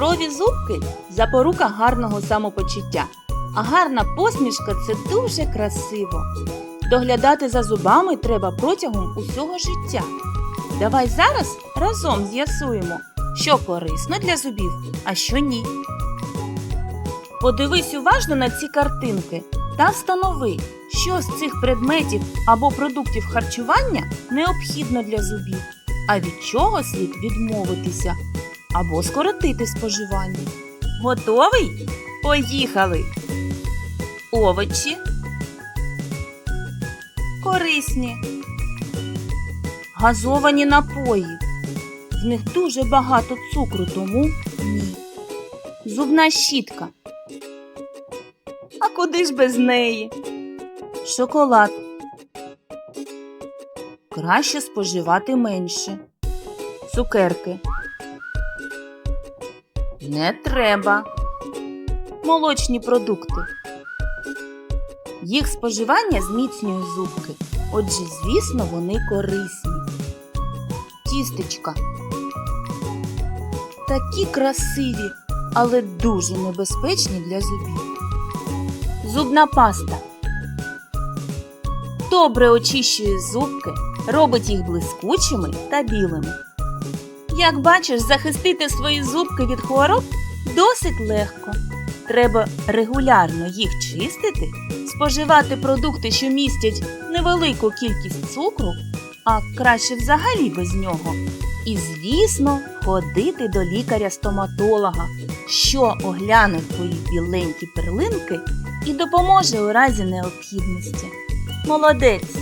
Здорові зубки запорука гарного самопочуття. А гарна посмішка це дуже красиво. Доглядати за зубами треба протягом усього життя. Давай зараз разом з'ясуємо, що корисно для зубів, а що ні. Подивись уважно на ці картинки та встанови, що з цих предметів або продуктів харчування необхідно для зубів, а від чого слід відмовитися або скоротити споживання. Готовий? Поїхали! Овочі корисні. Газовані напої. В них дуже багато цукру, тому ні. Зубна щітка. А куди ж без неї? Шоколад. Краще споживати менше. Цукерки. Не треба. Молочні продукти. Їх споживання зміцнює зубки. Отже, звісно, вони корисні. Тістечка. Такі красиві, але дуже небезпечні для зубів. Зубна паста. Добре очищує зубки, робить їх блискучими та білими. Як бачиш, захистити свої зубки від хвороб досить легко. Треба регулярно їх чистити, споживати продукти, що містять невелику кількість цукру, а краще взагалі без нього. І, звісно, ходити до лікаря-стоматолога, що огляне твої біленькі перлинки і допоможе у разі необхідності. Молодець!